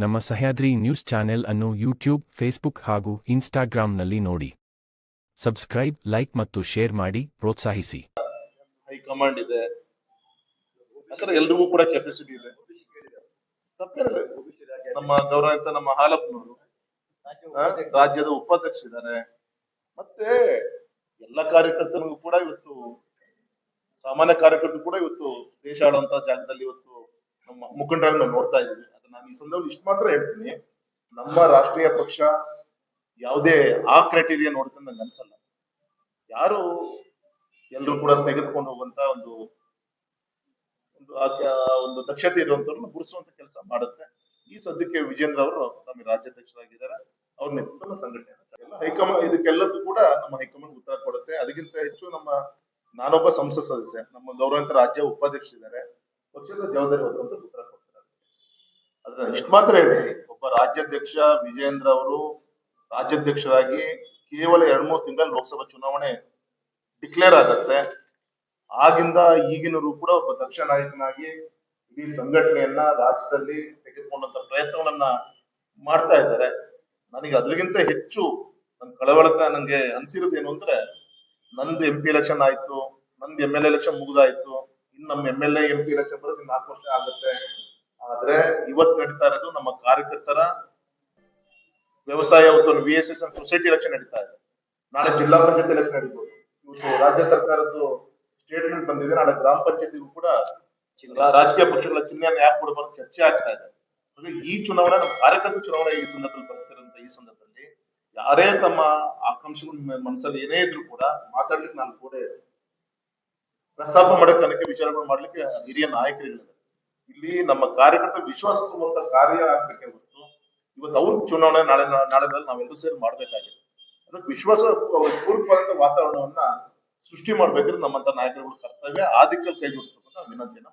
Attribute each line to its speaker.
Speaker 1: ನಮ್ಮ Sahyadri news channel ಅನ್ನು YouTube, Facebook ಹಾಗೂ ಇನ್ಸ್ಟಾಗ್ರಾಂನಲ್ಲಿ ನೋಡಿ. ಸಬ್ಸ್ಕ್ರೈಬ್, ಲೈಕ್ ಮತ್ತು ಶೇರ್ ಮಾಡಿ, ಪ್ರೋತ್ಸಾಹಿಸಿ.
Speaker 2: ಹೈಕಮಾಂಡ್ ಇದೆ. ಎಲ್ರಿಗೂ ಕೂಡ ಕೆಪಾಸಿಟಿ ಇದೆ. ನಮ್ಮ ಗೌರವಿತ ನಮ್ಮ ಹಾಲಪ್ಪನವರು ರಾಜ್ಯದ ಉಪಾಧ್ಯಕ್ಷರಿದ್ದಾರೆ ಮತ್ತೆ ಎಲ್ಲ ಕಾರ್ಯಕರ್ತರಿಗೂ ಕೂಡ ಇವತ್ತು, ಸಾಮಾನ್ಯ ಕಾರ್ಯಕರ್ತರು ಕೂಡ ಇವತ್ತು ದೇಶ ಆಳುವಂತ ಜಾಗದಲ್ಲಿ ಇವತ್ತು ನಮ್ಮ ಮುಖಂಡರನ್ನ ನೋಡ್ತಾ ಇದ್ದೀವಿ. ಈ ಸಂದರ್ಭದಲ್ಲಿ ಇಷ್ಟು ಮಾತ್ರ ಹೇಳ್ತೀನಿ. ನಮ್ಮ ರಾಷ್ಟ್ರೀಯ ಪಕ್ಷ ಯಾವುದೇ ಆ ಕ್ರೈಟೀರಿಯಾ ನೋಡ್ಕೊಂಡು ನಂಗೆ ಅನ್ಸಲ್ಲ ಯಾರು ಎಲ್ಲರೂ ಕೂಡ ತೆಗೆದುಕೊಂಡು ಹೋಗುವಂತ ಒಂದು ಒಂದು ಒಂದು ದಕ್ಷತೆ ಇರುವಂತವ್ರನ್ನ ಗುರುಸುವಂತ ಕೆಲಸ ಮಾಡುತ್ತೆ. ಈ ಸದ್ಯಕ್ಕೆ ವಿಜೇಂದ್ರ ಅವರು ನಮ್ಮ ರಾಜ್ಯಾಧ್ಯಕ್ಷರಾಗಿದ್ದಾರೆ. ಅವ್ರ ನೇತೃತ್ವದ ಸಂಘಟನೆ ಹೈಕಮಾಂಡ್ ಇದಕ್ಕೆಲ್ಲದಕ್ಕೂ ಕೂಡ ನಮ್ಮ ಹೈಕಮಾಂಡ್ ಉತ್ತರ ಕೊಡುತ್ತೆ. ಅದಕ್ಕಿಂತ ಹೆಚ್ಚು ನಮ್ಮ ನಾನೊಬ್ಬ ಸಂಸತ್ ಸದಸ್ಯ, ನಮ್ಮ ಗೌರವಂತ ರಾಜ್ಯ ಉಪಾಧ್ಯಕ್ಷರಿದ್ದಾರೆ ಪಕ್ಷದ ಜವಾಬ್ದಾರಿ ಹೊತ್ತಂತ ಉತ್ತರ ಇಷ್ಟು ಮಾತ್ರ ಹೇಳಿ ಒಬ್ಬ ರಾಜ್ಯಾಧ್ಯಕ್ಷ ವಿಜೇಂದ್ರ ಅವರು ರಾಜ್ಯಾಧ್ಯಕ್ಷರಾಗಿ ಕೇವಲ ಎರಡ್ ಮೂರು ತಿಂಗಳ ಲೋಕಸಭಾ ಚುನಾವಣೆ ಡಿಕ್ಲೇರ್ ಆಗತ್ತೆ. ಆಗಿಂದ ಈಗಿನವರು ಕೂಡ ಒಬ್ಬ ದಕ್ಷ ನಾಯಕನಾಗಿ ಇಡೀ ಸಂಘಟನೆಯನ್ನ ರಾಜ್ಯದಲ್ಲಿ ತೆಗೆದುಕೊಂಡಂತ ಪ್ರಯತ್ನಗಳನ್ನ ಮಾಡ್ತಾ ಇದ್ದಾರೆ. ನನಗೆ ಅದ್ರಿಗಿಂತ ಹೆಚ್ಚು ನನ್ ಕಳವಳಕ ನಂಗೆ ಅನ್ಸಿರೋದು ಏನು ಅಂದ್ರೆ ನಂದು ಎಂ ಪಿ ಎಲೆಕ್ಷನ್ ಆಯ್ತು ನಂದು ಎಂ ಎಲ್ ಎಲೆಕ್ಷನ್ ಮುಗಿದಾಯ್ತು ಇನ್ನು ನಮ್ಮ M L A M P election ಬರೋದು ನಾಲ್ಕು ವರ್ಷ ಆಗುತ್ತೆ. ಆದ್ರೆ ಇವತ್ತು ನಡೀತಾ ಇರೋದು ನಮ್ಮ ಕಾರ್ಯಕರ್ತರ ವ್ಯವಸಾಯ ಮತ್ತು V S S society election ನಡೀತಾ ಇದೆ. ನಾಳೆ ಜಿಲ್ಲಾ ಪಂಚಾಯತ್ ಎಲೆಕ್ಷನ್ ನಡೀಬಹುದು ಇವತ್ತು ರಾಜ್ಯ ಸರ್ಕಾರದ್ದು ಸ್ಟೇಟ್ಮೆಂಟ್ ಬಂದಿದೆ. ನಾಳೆ ಗ್ರಾಮ ಪಂಚಾಯತಿಗೂ ಕೂಡ ರಾಜಕೀಯ ಪಕ್ಷಗಳ ಚಿಹ್ನೆಯನ್ನು ಯಾಕೆ ಕೊಡಬಾರ್ದು ಚರ್ಚೆ ಆಗ್ತಾ ಇದೆ. ಈ ಚುನಾವಣೆ ನಮ್ಮ ಕಾರ್ಯಕರ್ತ ಚುನಾವಣೆ ಈ ಸಂದರ್ಭದಲ್ಲಿ ಬರ್ತಿರೋ ಈ ಸಂದರ್ಭದಲ್ಲಿ ಯಾರೇ ತಮ್ಮ ಆಕಾಂಕ್ಷೆಗಳು ಮನಸ್ಸಲ್ಲಿ ಏನೇ ಇದ್ರು ಕೂಡ ಮಾತಾಡ್ಲಿಕ್ಕೆ ನಾನು ಕೂಡ ಪ್ರಸ್ತಾಪ ಮಾಡಕ್ಕೆ ತನಕ ವಿಚಾರಗಳು ಮಾಡ್ಲಿಕ್ಕೆ ಹಿರಿಯ ನಾಯಕರಿದ್ದಾರೆ. ಇಲ್ಲಿ ನಮ್ಮ ಕಾರ್ಯಕರ್ತರು ವಿಶ್ವಾಸ ತುಂಬುವಂತ ಕಾರ್ಯ ಆಗ್ಬೇಕೆ ಹೊರತು ಇವತ್ತು ಅವ್ರ ಚುನಾವಣೆ ನಾಳೆ ನಾಳೆ ನಾವೆಲ್ಲರೂ ಸೇರಿ ಮಾಡ್ಬೇಕಾಗಿದೆ. ಅದಕ್ಕೆ ವಿಶ್ವಾಸ ಪೂರ್ವಕವಾದಂತ ವಾತಾವರಣವನ್ನ ಸೃಷ್ಟಿ ಮಾಡ್ಬೇಕಂದ್ರೆ ನಮ್ಮಂತ ನಾಯಕರುಗಳ ಕರ್ತವ್ಯ. ಆ ದಿಕ್ಕಲ್ಲಿ ಕೈಗೂಡಿಸ್ಬೇಕು ಅಂತ ವಿನಂತಿಯನ್ನ